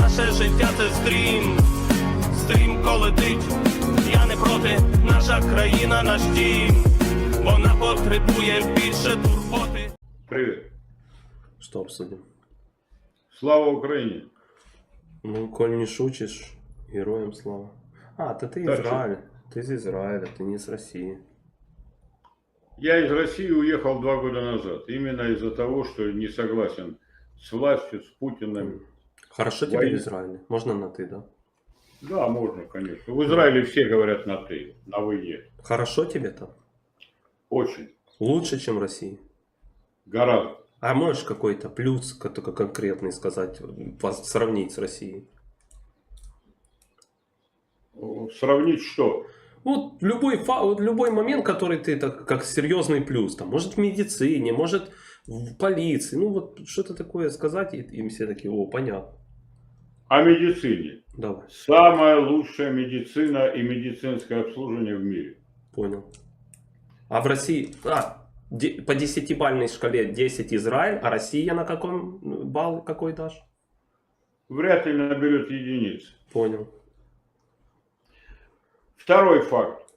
Наше життя це стрім, стрімко летить. Я не проти, наша країна наш дім. Вона потребує більше турботи. Привет. Что обсудим? Слава Украине. Ну, коль не шутишь, героям слава. А, ты ты Так, Израиль. Ты из Израиля, ты не с России. Я из России уехал два года назад. Именно из-за того, что не согласен с властью, с Путиным. Хорошо тебе Война. в Израиле? Можно на ты, да? Да, можно, конечно. В Израиле все говорят на «ты», на «вы» нет. Хорошо тебе там? Очень. Лучше, чем в России? Гораздо. А можешь какой-то плюс ко- только конкретный сказать, сравнить с Россией? Сравнить что? Вот любой, фа- любой момент, который ты так, как серьезный плюс, там, может в медицине, может в полиции, ну вот что-то такое сказать, и им все такие, о, понятно, О медицине. давай, Самая лучшая медицина и медицинское обслуживание в мире. понял. А в России, а, по десятибальной шкале 10 Израиль, а Россия на каком ну, балл какой дашь? Вряд ли наберет единицы. Понял. Второй факт.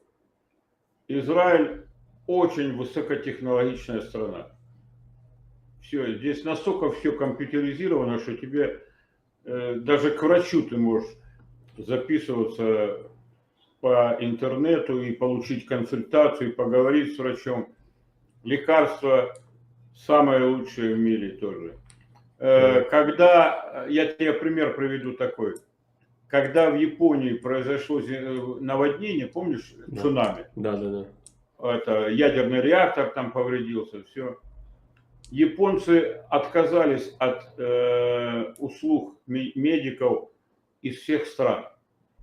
Израиль очень высокотехнологичная страна. Все, здесь настолько все компьютеризировано, что тебе даже к врачу ты можешь записываться по интернету и получить консультацию, и поговорить с врачом. Лекарства самые лучшие в мире тоже. Э, Когда, я тебе пример приведу такой когда в Японии произошло наводнение, помнишь, цунами, Да, да, да. это ядерный реактор там повредился, все. Японцы отказались от э, услуг ме- медиков из всех стран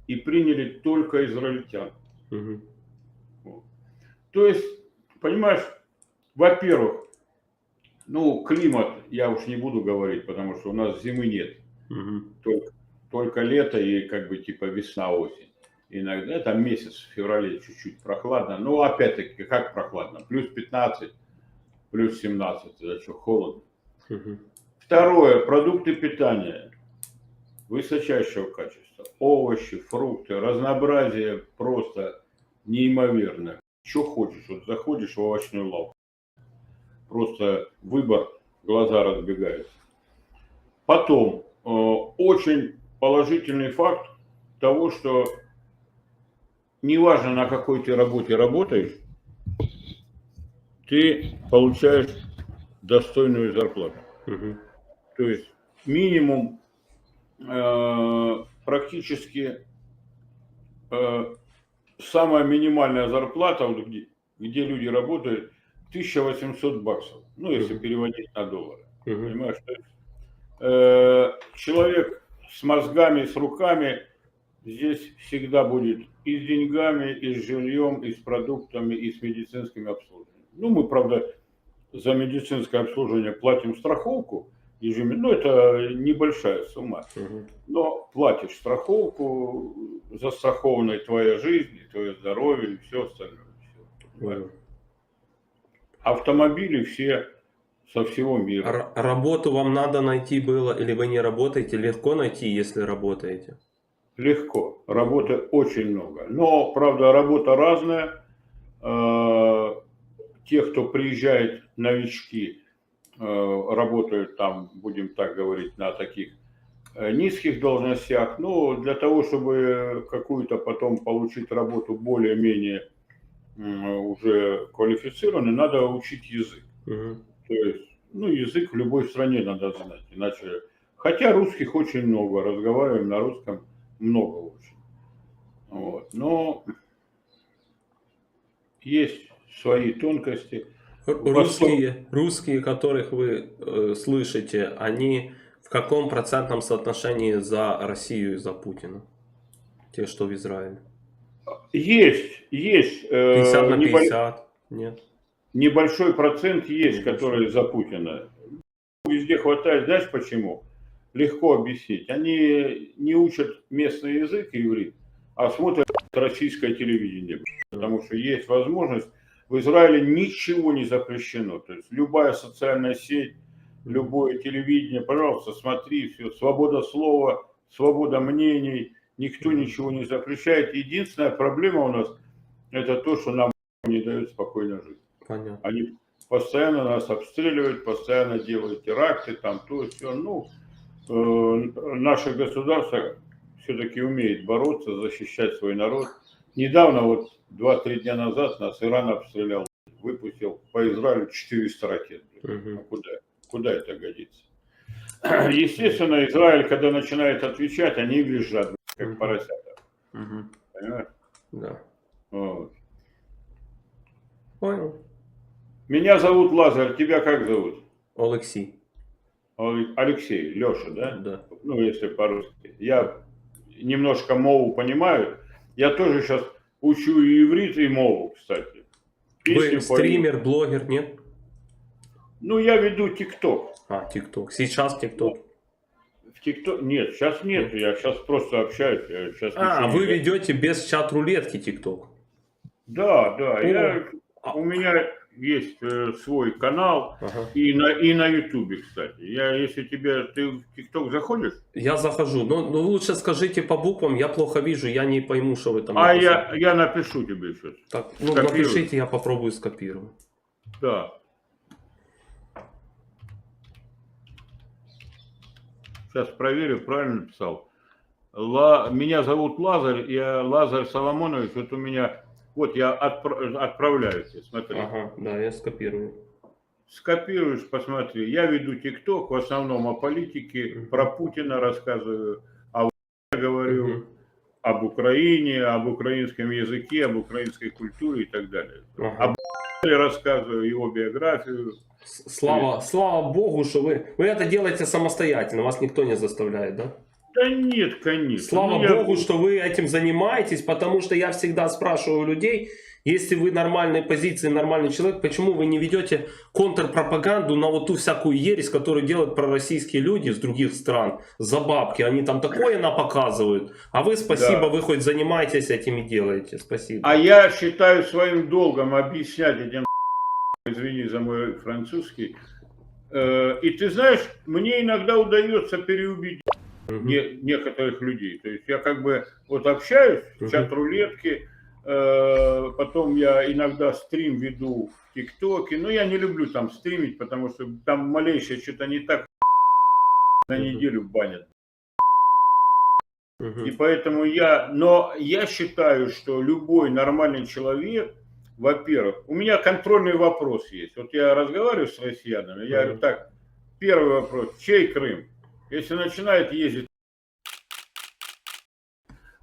и приняли только израильтян. Мгм. То есть, понимаешь, во-первых, ну, климат, я уж не буду говорить, потому что у нас зимы нет. Мгм. только, только лето и как бы типа весна-осень. Иногда там месяц в феврале чуть-чуть прохладно. Но опять-таки, как прохладно? Плюс 15, плюс 17. Это что, холодно? Мгм. Второе. Продукты питания высочайшего качества. Овощи, фрукты, разнообразие просто неимоверное. Что хочешь, вот заходишь в овощную лавку. Просто выбор, глаза разбегаются. Потом, э, очень положительный факт того, что неважно на какой ты работе работаешь, ты получаешь достойную зарплату. Мгм. То есть минимум э, практически э, самая минимальная зарплата, вот где, где люди работают, 1800 баксов. Ну, если Мгм. переводить на доллары. Мгм. Понимаешь? То есть, э, человек с мозгами, с руками здесь всегда будет и с деньгами, и с жильем, и с продуктами, и с медицинским обслуживанием. Ну, мы, правда, за медицинское обслуживание платим страховку ежемесячно, ну, это небольшая сумма, Мгм. но платишь страховку, застрахована и твоя жизнь, и твое здоровье, и все остальное. Понял. Автомобили все со всего мира. Р- работу вам надо найти было, или вы не работаете? Легко найти, если работаете. Легко. Работы очень много. Но, правда, работа разная. Э, Те, кто приезжает, новички, э, работают там, будем так говорить, на таких э, низких должностях. Но для того, чтобы какую-то потом получить работу более-менее уже квалифицированную, надо учить язык. Мгм. То есть, ну, язык в любой стране надо знать, иначе... Хотя русских очень много, разговариваем на русском много очень. Вот. Но есть свои тонкости. Русские, русские, которых вы э, слышите, они в каком процентном соотношении за Россию и за Путина? Те, что в Израиле. Есть, есть э, 50 на небо- 50? Нет? небольшой процент есть, Небольшой. который за Путина. Везде хватает, знаешь почему? Легко объяснить. Они не учат местный язык иврит, а смотрят российское телевидение. Потому что есть возможность. В Израиле ничего не запрещено. То есть любая социальная сеть, любое телевидение, пожалуйста, смотри, все, свобода слова свобода мнений, никто ничего не запрещает. Единственная проблема у нас это то, что нам не дают спокойно жить. Понятно. Они постоянно нас обстреливают, постоянно делают теракты, там то, все. Ну, э, наше государство все-таки умеет бороться, защищать свой народ. Недавно, вот 2-3 дня назад, нас Иран обстрелял, выпустил по Израилю 400 ракет. Мгм. Ну, куда, куда это годится? Естественно, Израиль, когда начинает отвечать, они визжат, как поросята. Мгм. Понимаешь? Да. Вот. Понял. Меня зовут Лазарь, тебя как зовут? Олексій. Оле- Алексей, Леша, да? Да. ну, если по-русски. Я немножко мову понимаю. Я тоже сейчас учу и иврит, и мову, кстати. Песню Вы пою. стример, блогер, нет? Ну, я веду ТикТок. А, ТикТок. Сейчас ТикТок. В ТикТок... Нет, сейчас нет. Я сейчас просто общаюсь. Я сейчас А, вы ведете без чат-рулетки ТикТок. Да, да. Я... А. У меня есть э, свой канал. Ага. И на, и на Ютубе, кстати. Я, если тебе... Ты в ТикТок заходишь? Я захожу. Но, но лучше скажите по буквам, я плохо вижу, я не пойму, что вы там А написали. я, я напишу тебе сейчас. Так, ну Скопирую. напишите, я попробую скопировать. Да. Сейчас проверю, правильно написал. Ла... Меня зовут Лазарь, я Лазарь Соломонович. Вот у меня, вот я отпра- отправляю тебе, смотри. Ага, да, я скопирую. Скопируешь, посмотри. Я веду ТикТок, в основном о политике, про Путина рассказываю, о войне говорю, Мгм. об Украине, об украинском языке, об украинской культуре и так далее. Ага. Рассказываю его биографию. Слава, слава богу, что вы, вы это делаете самостоятельно, вас никто не заставляет, да? Да нет, конечно. Слава Ну, я- богу, что вы этим занимаетесь, потому что я всегда спрашиваю людей, если вы нормальной позиции, нормальный человек, почему вы не ведете контрпропаганду на вот ту всякую ересь, которую делают пророссийские люди с других стран за бабки, они там такое нам показывают, а вы спасибо, Да. вы хоть занимаетесь этим и делаете, спасибо. А я считаю своим долгом объяснять этим извини за мой французский. Э, И ты знаешь, мне иногда удается переубедить. Не- некоторых людей. То есть я как бы вот общаюсь в чат рулетки, э, потом я иногда стрим веду в ТикТоке. Но я не люблю там стримить, потому что там малейшее что-то не так на неделю банят. И поэтому я, но я считаю, что любой нормальный человек, во-первых, у меня контрольный вопрос есть. Вот я разговариваю с россиянами, я говорю, так, первый вопрос, чей Крым? Если начинает ездить.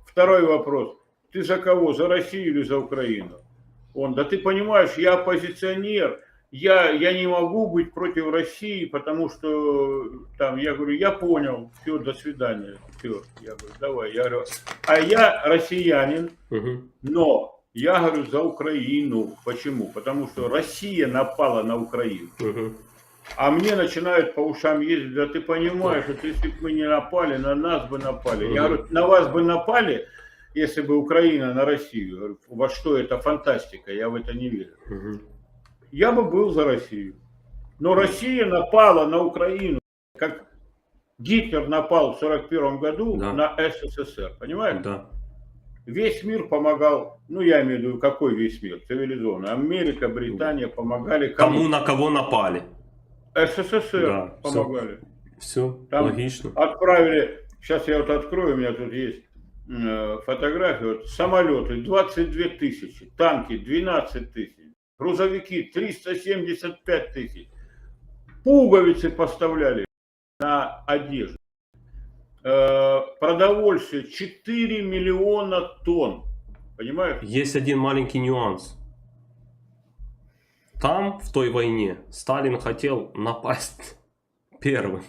Второй вопрос, ты за кого, за Россию или за Украину? Он, да ты понимаешь, я оппозиционер, я, я не могу быть против России, потому что там, я говорю, я понял, все, до свидания, все, я говорю, давай, я говорю, а я россиянин, но я говорю за Украину. Почему? Потому что Россия напала на Украину. А мне начинают по ушам ездить, да ты понимаешь, вот если бы мы не напали, на нас бы напали. Я говорю, на вас бы напали, если бы Украина на Россию. Говорю, во что это фантастика, я в это не верю. Я бы был за Россию. Но Россия напала на Украину, как Гитлер напал в 41 году Да. на СССР, понимаешь? Да. Весь мир помогал, ну я имею в виду, какой весь мир, цивилизованный. Америка, Британия помогали Кому кому? на кого напали? СССР Да, помогали. Все, Там- логично. Отправили, сейчас я вот открою, у меня тут есть э, фотографии, вот, самолеты 22 тысячи, танки 12 тысяч, грузовики 375 тысяч, пуговицы поставляли на одежду, Э, продовольствие 4 миллиона тонн, понимаешь? Есть один маленький нюанс. Там, в той войне, Сталин хотел напасть первым.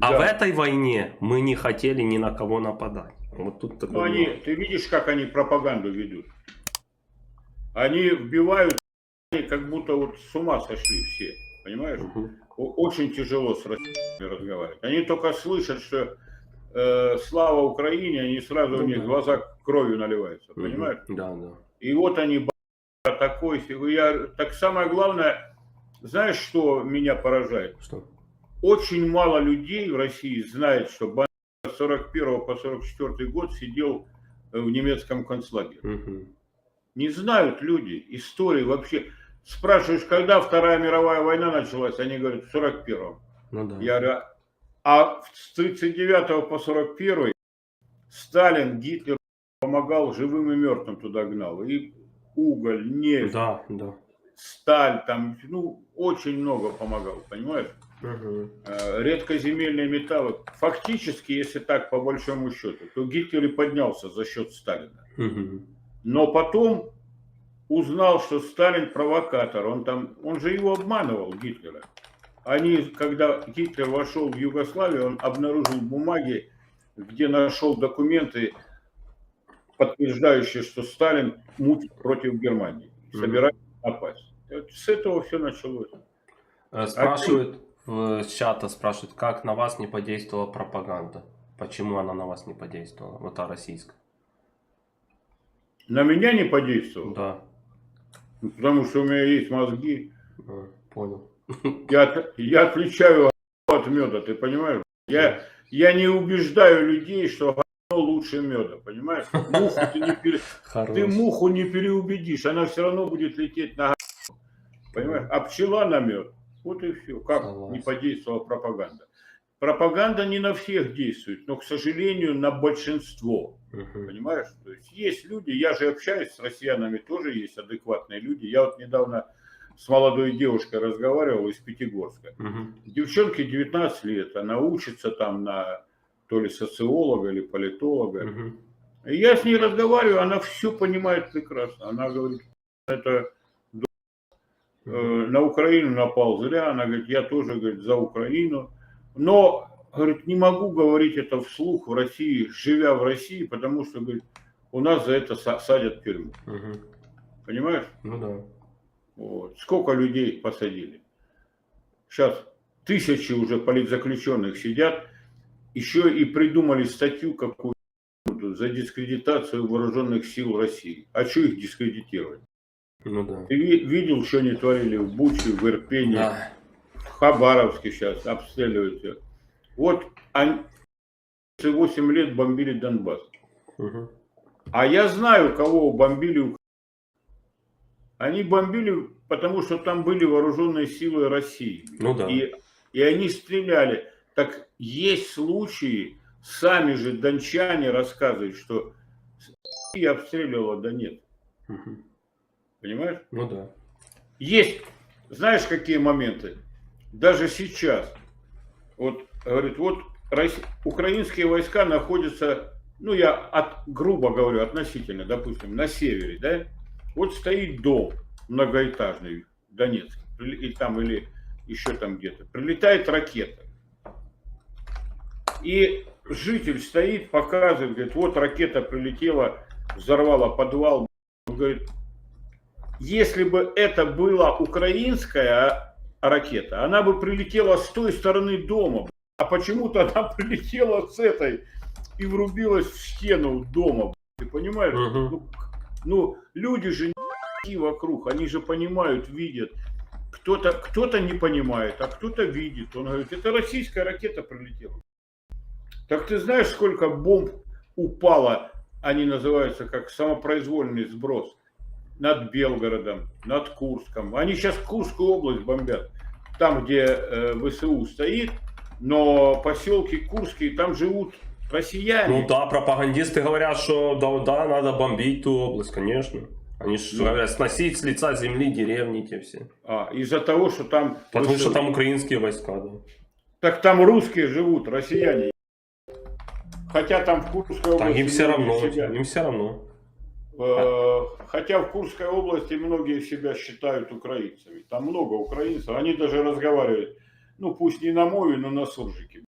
А Да. в этой войне мы не хотели ни на кого нападать. Вот тут такой Ну, они, ты видишь, как они пропаганду ведут? Они вбивают, как будто вот с ума сошли все, понимаешь? О- Очень тяжело с россиянами разговаривать. Они только слышат, что э, слава Украине, они сразу Ну у них да. глаза кровью наливаются, понимаешь? Да, да. И вот они «Ба- такой, сякой». я так самое главное, знаешь, что меня поражает? Что? Очень мало людей в России знает, что Бандера с 41 по 44 год сидел э, в немецком концлагере. Мгм. Не знают люди истории вообще. Спрашиваешь, когда Вторая мировая война началась, они говорят, в 41-м. Ну да. Я говорю, а с 39 по 41 Сталин, Гитлер помогал живым и мертвым туда гнал. И уголь, нефть, Да, да. сталь, там, ну, очень много помогал, понимаешь? Э, Редкоземельные металлы. Фактически, если так по большому счету, то Гитлер и поднялся за счет Сталина. Мгм. Но потом узнал, что Сталин провокатор. Он там, он же его обманывал, Гитлера. Они, когда Гитлер вошел в Югославию, он обнаружил бумаги, где нашел документы, подтверждающие, что Сталин мутит против Германии, собирается напасть. С этого все началось. Э, Спрашивают в- с чата, спрашивают, как на вас не подействовала пропаганда? Почему она на вас не подействовала? Вот та российская. На меня не подействовало, Да, ну, потому что у меня есть мозги. э, понял. Я, я отличаю от меда, ты понимаешь? Я, я не убеждаю людей, что лучше меда, понимаешь? Муху ты, не пере- ты муху не переубедишь, она все равно будет лететь на понимаешь? А пчела на мед. Вот и все. Как Согласен. не подействовала пропаганда? Пропаганда не на всех действует, но, к сожалению, на большинство. Мгм. Понимаешь? То есть есть люди, я же общаюсь с россиянами, тоже есть адекватные люди. Я вот недавно с молодой девушкой разговаривал из Пятигорска. Мгм. Девчонке 19 лет, она учится там на то ли социолога или политолога. И я с ней разговариваю, она все понимает прекрасно. Она говорит, это э, на Украину напал зря. Она говорит, я тоже говорит, за Украину. Но, говорит, не могу говорить это вслух в России, живя в России, потому что, говорит, у нас за это са- садят в тюрьму. Мгм. Понимаешь? Ну да. Вот. Сколько людей посадили? Сейчас тысячи уже политзаключенных сидят, еще и придумали статью какую за дискредитацию вооруженных сил России. А что их дискредитировать? Ну да. Ты ви- видел, что они творили в Буче, в Ирпене, Да. в Хабаровске сейчас обстреливают. Вот они 8 лет бомбили Донбасс. Мгм. А я знаю, кого бомбили. Они бомбили, потому что там были вооруженные силы России. Ну да. И, и они стреляли. Так есть случаи, сами же дончане рассказывают, что Россия обстреливала Донецк. Мгм. Понимаешь? Ну да. Есть, знаешь, какие моменты? Даже сейчас, вот, говорит, вот Росси- украинские войска находятся, ну, я от, грубо говорю, относительно, допустим, на севере, да? Вот стоит дом многоэтажный в Донецке, прили- и там, или еще там где-то. Прилетает ракета. И житель стоит, показывает, говорит, вот ракета прилетела, взорвала подвал. Он говорит, если бы это была украинская ракета, она бы прилетела с той стороны дома. А почему-то она прилетела с этой и врубилась в стену дома. Ты понимаешь? Мгм. Ну, ну, люди же не вокруг, они же понимают, видят. Кто-то кто не понимает, а кто-то видит. Он говорит, это российская ракета прилетела. Так ты знаешь, сколько бомб упало, они называются как самопроизвольный сброс, над Белгородом, над Курском. Они сейчас Курскую область бомбят, там, где э, ВСУ стоит, но поселки Курские, там живут россияне. Ну да, пропагандисты говорят, что да, да, надо бомбить ту область, конечно. Они же Ну. говорят, сносить с лица земли деревни те все. А, из-за того, что там... Потому что ВСУ. там украинские войска, да. Так там русские живут, россияне. Хотя там в Курской области... Так им все равно, себя- им все равно. Э, Хотя в Курской области многие себя считают украинцами. Там много украинцев. Они даже разговаривают, ну пусть не на мове, но на суржике.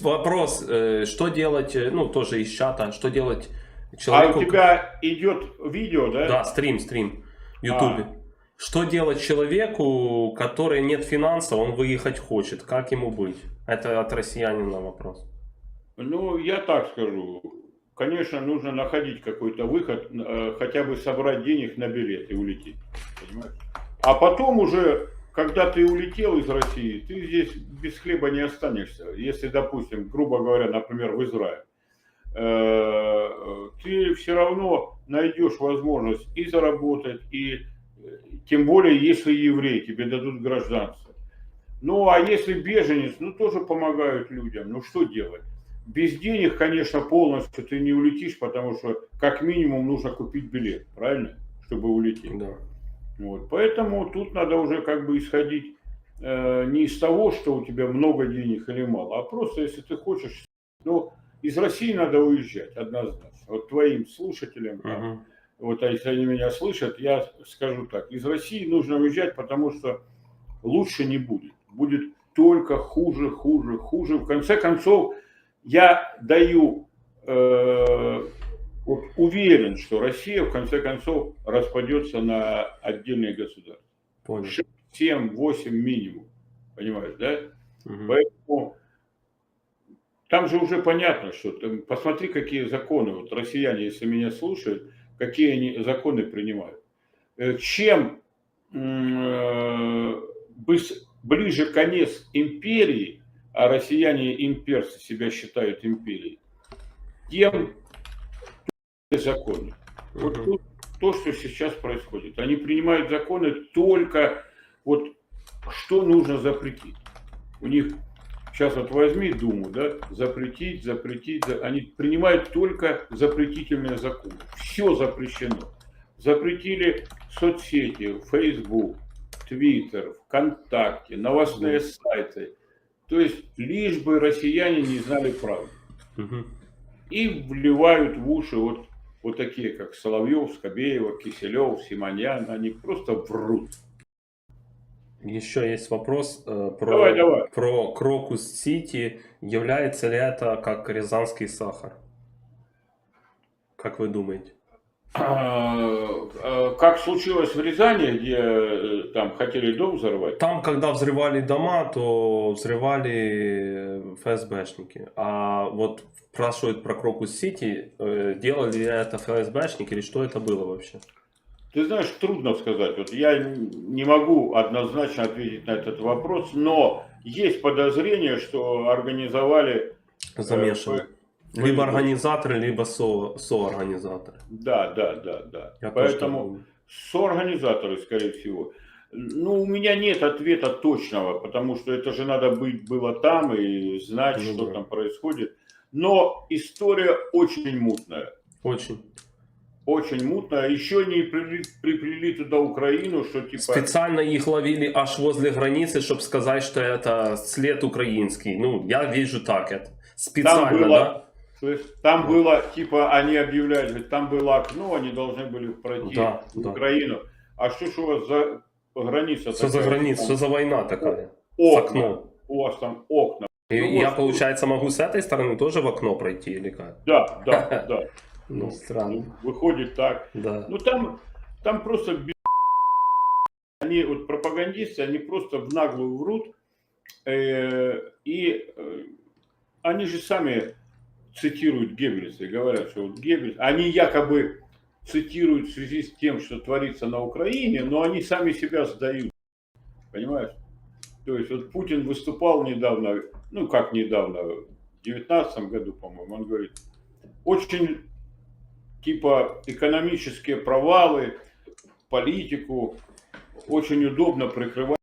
Вопрос, э, что делать, э, ну тоже из чата, что делать А человеку... у тебя идет видео, да? Да, стрим, стрим в Ютубе. А. Что делать человеку, который нет финансов, он выехать хочет? Как ему быть? Это от россиянина вопрос. Ну, я так скажу. Конечно, нужно находить какой-то выход, э, хотя бы собрать денег на билет и улететь. Понимаешь? А потом уже когда ты улетел из России, ты здесь без хлеба не останешься. Если, допустим, грубо говоря, например, в Израиль, э, ты все равно найдешь возможность и заработать, и э, тем более, если еврей, тебе дадут гражданство. Ну, а если беженец, ну, тоже помогают людям. Ну, что делать? Без денег, конечно, полностью ты не улетишь, потому что как минимум нужно купить билет, правильно? Чтобы улететь. Да. Вот. Поэтому тут надо уже как бы исходить э, не из того, что у тебя много денег или мало, а просто если ты хочешь, ну, из России надо уезжать однозначно. Вот твоим слушателям, Мгм. вот а если они меня слышат, я скажу так, из России нужно уезжать, потому что лучше не будет. Будет только хуже, хуже, хуже. В конце концов, я даю, э, вот уверен, что Россия в конце концов распадется на отдельные государства. Понял. 7, 8 минимум. Понимаешь, да? Мгм. Поэтому там же уже понятно, что там, посмотри, какие законы, вот россияне, если меня слушают, какие они законы принимают. Э, Чем э, ближе конец империи, а россияне имперцы себя считают империей, тем законы. Вот тут то, что сейчас происходит. Они принимают законы только вот что нужно запретить. У них сейчас вот возьми Думу, да, запретить, запретить, за- они принимают только запретительные законы. Все запрещено. Запретили соцсети, Facebook, Twitter, ВКонтакте, новостные сайты. То есть лишь бы россияне не знали правды Мгм. и вливают в уши вот, вот такие, как Соловьев, Скобеева, Киселев, Симоньян, они просто врут. Еще есть вопрос э, про, Давай, давай. про Крокус Сити. Является ли это как рязанский сахар? Как вы думаете? А, а, Как случилось в Рязани, где э, там хотели дом взорвать, Там, когда взрывали дома, то взрывали э, ФСБшники. А вот спрашивают про Крокус Сити, э, делали ли это ФСБшники или что это было вообще? ты знаешь, трудно сказать. Вот я не могу однозначно ответить на этот вопрос, но есть подозрение, что организовали... Замешаны. Либо организаторы, либо со, соорганизаторы. Да, да, да, да. Я Поэтому соорганизаторы, скорее всего. Ну, у меня нет ответа точного, потому что это же надо быть было там и знать, Ну что да. там происходит. Но история очень мутная. Очень. Очень мутная. Еще не приплели, приплели туда Украину, что типа... Специально их ловили аж возле границы, чтобы сказать, что это след украинский. Ну, я вижу так это. Специально, было- да? То есть там было, типа, они объявляли, там было окно, они должны были пройти Да, в да. Украину. А что ж у вас за граница Что за такая? граница, что за война такая? Окна. окном. У вас там окна. И Ну, я, вот. получается, могу с этой стороны тоже в окно пройти или как? Да, да, да. Ну, странно. Ну, Выходит так. Да. Ну там, там просто они вот пропагандисты, они просто в наглую врут, э, и э, они же сами цитируют Геббельса и говорят, что вот Геббельс, они якобы цитируют в связи с тем, что творится на Украине, но они сами себя сдают, понимаешь? То есть вот Путин выступал недавно, ну как недавно, в 19 году, по-моему, он говорит, очень типа экономические провалы, политику очень удобно прикрывать.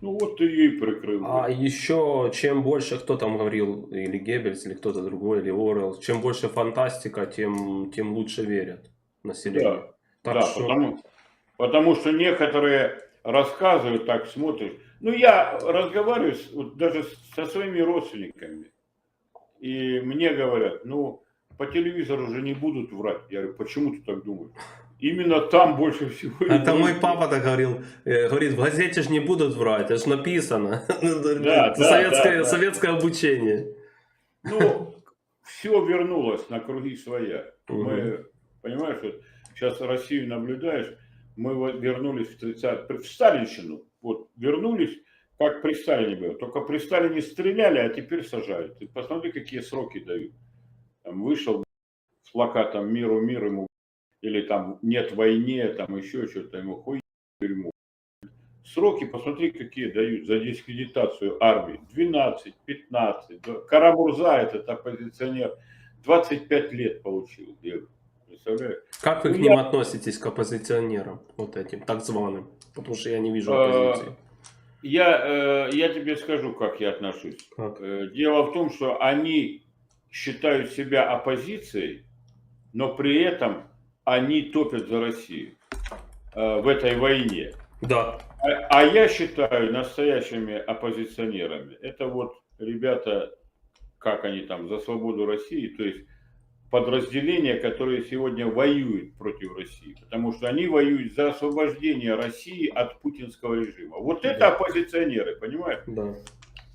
Ну вот ты ее и прикрыл. А еще, чем больше, кто там говорил, или Геббельс, или кто-то другой, или Орел, чем больше фантастика, тем, тем лучше верят населению. Так да, что, потому, потому что некоторые рассказывают, так смотришь. Ну, я разговариваю с- вот даже со своими родственниками, и мне говорят, ну, по телевизору же не будут врать. Я говорю, почему ты так думаешь? Именно там больше всего. и Это мой папа так говорил. э, Говорит, в газете же не будут врать, это же написано. Да, Это да, советское, да, да. советское обучение. Ну, все вернулось на круги своя. Мгм. Мы, понимаешь, вот сейчас Россию наблюдаешь, мы вернулись в 30 в Сталинщину. Вот вернулись, как при Сталине было. Только при Сталине стреляли, а теперь сажают. Ты посмотри, какие сроки дают. Там вышел с плакатом «Миру, мир ему» или там «Нет войне», там еще что-то, ему хуй тюрьму. Сроки, посмотри, какие дают за дискредитацию армии. 12, 15. Да. Карамурза, этот оппозиционер, 25 лет получил. Представляешь? Как вы к ним я- относитесь, к оппозиционерам, вот этим, так званым? Потому что я не вижу А, оппозиции. Я, э, я тебе скажу, как я отношусь. Как? Э, Дело в том, что они считают себя оппозицией, но при этом они топят за Россию э, в этой войне. Да. А, а я считаю настоящими оппозиционерами, это вот ребята, как они там, за свободу России, то есть подразделения, которые сегодня воюют против России, потому что они воюют за освобождение России от путинского режима. Вот это Да. оппозиционеры, понимаешь? Да.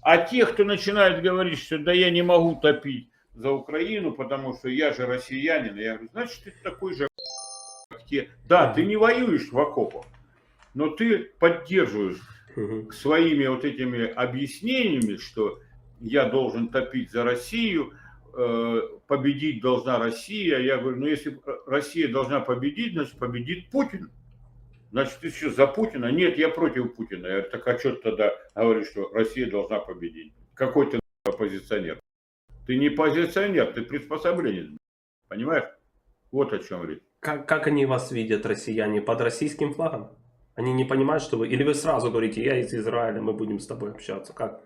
А те, кто начинает говорить, что да я не могу топить за Украину, потому что я же россиянин, я говорю, значит, ты такой же, как те. Да, ты не воюешь в окопах, но ты поддерживаешь своими вот этими объяснениями, что я должен топить за Россию, э, победить должна Россия. Я говорю, ну если Россия должна победить, значит победит Путин. Значит, ты что, за Путина? Нет, я против Путина. Я говорю, так а что ты тогда говоришь, что Россия должна победить? Какой ты оппозиционер? Ты не оппозиционер, ты приспособленец. Понимаешь? Вот о чем речь. Как, как они вас видят, россияне, под российским флагом? Они не понимают, что вы... Или вы сразу говорите, я из Израиля, мы будем с тобой общаться. Как?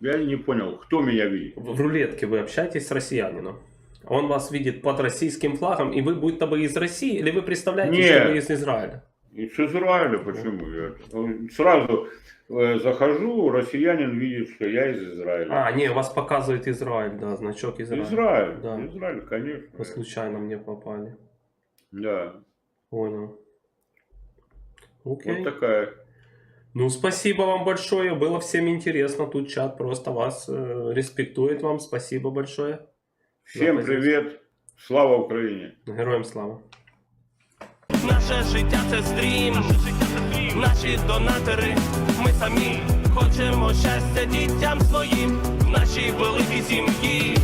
Я не понял, кто меня видит. В в рулетке вы общаетесь с россиянином. Он вас видит под российским флагом, и вы будто бы из России, или вы представляете, Нет. что вы из Израиля? И с Израиля почему? Я сразу э, захожу, россиянин видит, что я из Израиля. А, не, у вас показывает Израиль, да, значок Израиля. Израиль, Да. Израиль, конечно. Вы случайно мне попали. Да, Понял. Окей. вот такая. Ну, спасибо вам большое. Было всем интересно. Тут чат просто вас э, респектует вам. Спасибо большое. Всем привет, слава Украине. Героям слава. Наше життя це стрім, наші донатори, ми самі хочемо щастя дітям своїм, в нашій великій сім'ї.